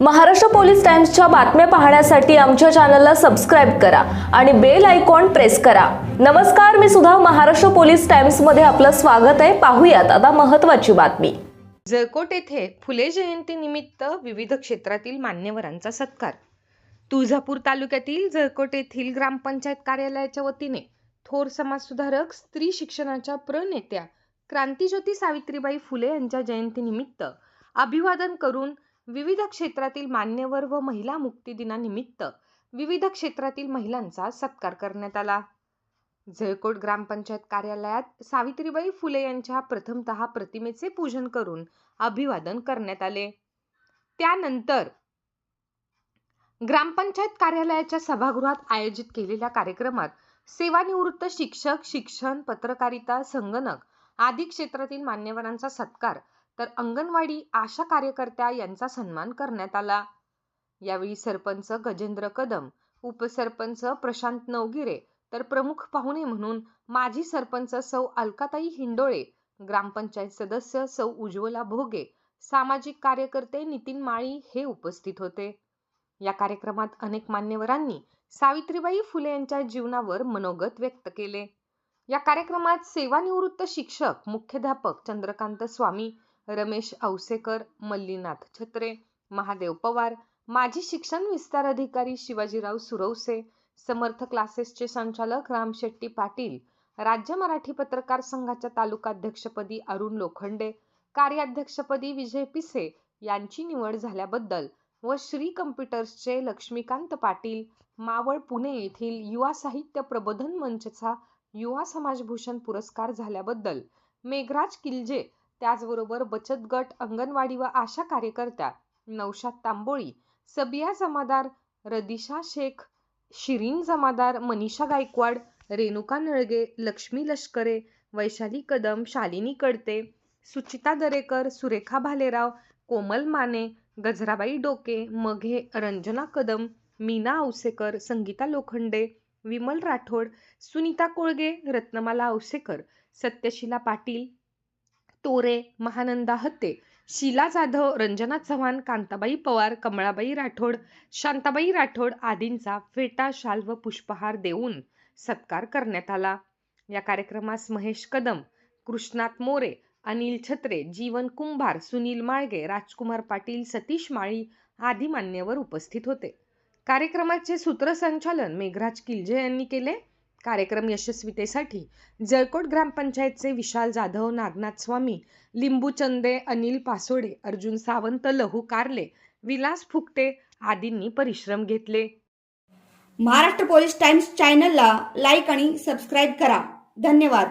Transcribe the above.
Maharashtra police टाइम्सच्या बातम्या पाहण्यासाठी आमच्या चॅनलला सबस्क्राईब करा आणि बेल आयकॉन प्रेस करा. नमस्कार मी सुद्धा महाराष्ट्र पोलीस टाइम्समध्ये आपलं स्वागत आहे. पाहूयात आता महत्त्वाची बातमी. जळकोट येथे फुले जयंतीनिमित्त विविध क्षेत्रातील मान्यवरांचा सत्कार. तुळजापूर तालुक्यातील जळकोट येथील ग्रामपंचायत कार्यालयाच्या वतीने थोर समाजसुधारक स्त्री शिक्षणाच्या प्रणेत्या क्रांतीज्योती सावित्रीबाई फुले यांच्या जयंतीनिमित्त अभिवादन करून विविध क्षेत्रातील मान्यवर व महिला मुक्ती दिनानिमित्त विविध क्षेत्रातील महिलांचा सत्कार करण्यात आला. जळकोट ग्रामपंचायत कार्यालयात सावित्रीबाई फुले यांच्या प्रथमतः प्रतिमेचे पूजन करून अभिवादन करण्यात आले. त्यानंतर ग्रामपंचायत कार्यालयाच्या सभागृहात आयोजित केलेल्या कार्यक्रमात सेवानिवृत्त शिक्षक शिक्षण पत्रकारिता संगणक आदी क्षेत्रातील मान्यवरांचा सत्कार तर अंगणवाडी आशा कार्यकर्त्या यांचा सन्मान करण्यात आला. यावेळी सरपंच गजेंद्र कदम उपसरपंच प्रशांत नवगिरे तर प्रमुख पाहुणे म्हणून माजी सरपंच सौ अलकाताई हिंडोळे ग्रामपंचायत सदस्य सौ उज्ज्वला भोगे सामाजिक कार्यकर्ते नितीन माळी हे उपस्थित होते. या कार्यक्रमात अनेक मान्यवरांनी सावित्रीबाई फुले यांच्या जीवनावर मनोगत व्यक्त केले. या कार्यक्रमात सेवानिवृत्त शिक्षक मुख्याध्यापक चंद्रकांत स्वामी रमेश औसेकर मल्लीनाथ छत्रे महादेव पवार माजी शिक्षण विस्तार अधिकारी शिवाजीराव सुरवसे समर्थ क्लासेसचे संचालक राम शेट्टी पाटील राज्य मराठी पत्रकार संघाच्या तालुकाध्यक्षपदी अरुण लोखंडे कार्याध्यक्षपदी विजय पिसे यांची निवड झाल्याबद्दल व श्री कम्प्युटर्सचे लक्ष्मीकांत पाटील मावळ पुणे येथील युवा साहित्य प्रबोधन मंचचा युवा समाजभूषण पुरस्कार झाल्याबद्दल मेघराज किल्जे त्याचबरोबर बचत गट अंगणवाडी व आशा कार्यकर्त्या नौशाद तांबोळी सबिया जमादार रदिशा शेख शिरीन जमादार मनीषा गायकवाड रेणुका नळगे लक्ष्मी लष्करे वैशाली कदम शालिनी कडते सुचिता दरेकर सुरेखा भालेराव कोमल माने गजराबाई डोके मघे रंजना कदम मीना औसेकर संगीता लोखंडे विमल राठोड सुनीता कोळगे रत्नमाला औसेकर सत्यशिला पाटील तोरे महानंदा हत्ते शीला जाधव रंजना चव्हाण कांताबाई पवार कमळाबाई राठोड शांताबाई राठोड आदींचा फेटा शाल व पुष्पहार देऊन सत्कार करण्यात आला. या कार्यक्रमास महेश कदम कृष्णात मोरे अनिल छत्रे जीवन कुंभार सुनील माळगे राजकुमार पाटील सतीश माळी आदी मान्यवर उपस्थित होते. कार्यक्रमाचे सूत्रसंचालन मेघराज किलजे यांनी केले. कार्यक्रम यशस्वीतेसाठी जळकोट ग्रामपंचायतचे विशाल जाधव नागनाथ स्वामी लिंबू चंदे अनिल पासोडे अर्जुन सावंत लहू कारले विलास फुकटे आदींनी परिश्रम घेतले. महाराष्ट्र पोलीस टाइम्स चॅनलला लाईक आणि सबस्क्राईब करा. धन्यवाद.